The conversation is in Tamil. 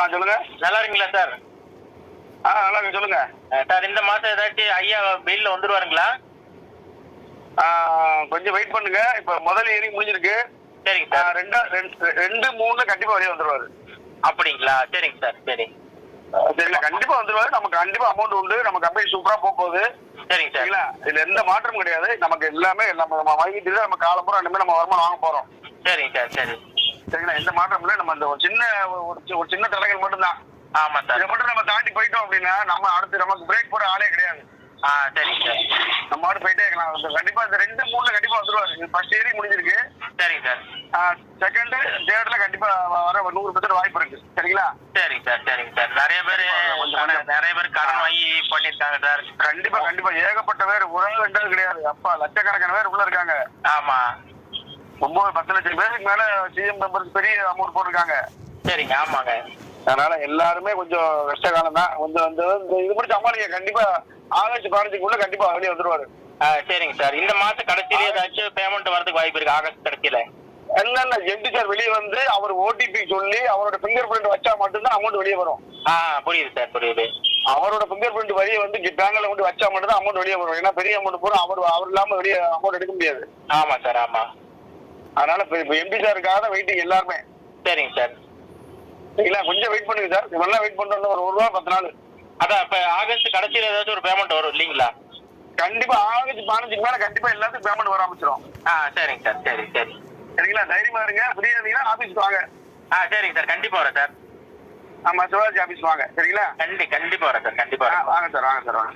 ஆ சொல்லுங்க. நல்லா இருக்கீங்களா சார்? ஆ நல்லா இருக்கு சொல்லுங்க சார் இந்த மாசம் ஏதாச்சும் ஐயா பில்ல வந்துருவாருங்களா? ஆ, கொஞ்சம் வெயிட் பண்ணுங்க. இப்ப முதல் ஏறி முடிஞ்சிருக்கு. சரிங்க சார். ரெண்டா ரெண்டு ரெண்டு மூணுல கண்டிப்பா வெளியே வந்துருவாரு. அப்படிங்களா? சரிங்க சார் சரி. சரிங்களா கண்டிப்பா வந்துருவாரு. நமக்கு கண்டிப்பா அமௌண்ட் உண்டு. நம்ம கம்பெனி சூப்பரா போக போகுது சரிங்க சார். சரிங்களா? இதுல எந்த மாற்றமும் கிடையாது. நமக்கு எல்லாமே நம்ம வாங்கிட்டு நம்ம காலம்புறம். நம்ம வருமானம் வாங்க போறோம். சரிங்க சார் சரி. சரிங்களா? எந்த மாற்றம் இல்லை. நம்ம இந்த ஒரு சின்ன ஒரு சின்ன தடங்கள் மட்டும்தான். ஆமா இதை சார் மட்டும் நம்ம தாண்டி போயிட்டோம் அப்படின்னா நம்ம அடுத்து நமக்கு பிரேக் போட ஆளே கிடையாது. ஆ சரிங்க சார். நம்ம ஆடு போயிட்டே இருக்கலாம். கண்டிப்பா இந்த ரெண்டு மூணுல கண்டிப்பா வந்துருவாரு. இது ஃபர்ஸ்ட் ஏறி முடிஞ்சிருக்கு. சரிங்க சார். செகண்ட் தேர்ட்ல கண்டிப்பா வர நூறு பர்சன்ட் வாய்ப்பு இருக்கு. சரிங்களா? சரிங்க சார். சரிங்க சார். நிறைய பேர் நிறைய பேர் கடன் வாங்கி பண்ணிருக்காங்க சார். கண்டிப்பா கண்டிப்பா. ஏகப்பட்ட பேர் உறவு கிடையாது. அப்பா லட்சக்கணக்கான பேர் உள்ள இருக்காங்க. ஆமா. ஒன்பது பத்து லட்சம் பேருக்கு மேல சிஎம் மெம்பர்ஸ் பெரிய அமௌண்ட் போட்டிருக்காங்க. சரிங்க ஆமாங்க. அதனால எல்லாருமே கொஞ்சம் கஷ்ட காலம் தான். கொஞ்சம் வந்து இது மட்டும் சமாளிக்க கண்டிப்பா ஆகஸ்ட் பதினஞ்சுக்குள்ள கண்டிப்பா வெளியே வந்துருவாரு. சரிங்க சார். இந்த மாசம் கடைசியில ஏதாச்சும் பேமெண்ட் வரதுக்கு வாய்ப்பு இருக்கு ஆகஸ்ட் கடைசியில? இல்ல இல்ல. எம்டி சார் வெளியே வந்து அவர் ஓடிபி சொல்லி அவரோட பிங்கர் பிரிண்ட் வச்சா மட்டும்தான் அமௌண்ட் வெளியே வரும். புரியுது சார் புரியுது. அவரோட பிங்கர் பிரிண்ட் வெளியே வந்து பேங்க்ல கொண்டு வச்சா மட்டும் தான் அமௌண்ட் வெளியே வரும். ஏன்னா பெரிய அமௌண்ட் போறோம் அவர் அவர் இல்லாம வெளியே அமௌண்ட் எடுக்க முடியாது. ஆமா சார் ஆமா. அதனால இப்ப எம்டி சாருக்காக தான் வெயிட்டிங் எல்லாருமே. சரிங்க சார். சரிங்களா? கொஞ்சம் வெயிட் பண்ணுங்க சார். இவெல்லாம் வெயிட் பண்றது ஒரு ஒரு ரூபா பத்து நாள். அதான் இப்ப ஆகஸ்ட் கடைசியில ஏதாச்சும் ஒரு பேமெண்ட் வரும் இல்லீங்களா? கண்டிப்பா ஆகஸ்ட் பதினஞ்சுக்கு மேல கண்டிப்பா எல்லாத்துக்கும் பேமெண்ட் வர ஆரம்பிச்சிடும் ஆ சரிங்க சார். சரி சரி. சரிங்களா? தைரியமா இருங்க. ஃப்ரீயா இருந்தீங்கன்னா ஆபீஸ்க்கு வாங்க. ஆ சரிங்க சார். கண்டிப்பா வரேன் சார். ஆமா சிவாஜி ஆபீஸ் வாங்க. சரிங்களா? கண்டி கண்டிப்பா வரேன் சார். கண்டிப்பா வாங்க சார் வாங்க சார் வாங்க.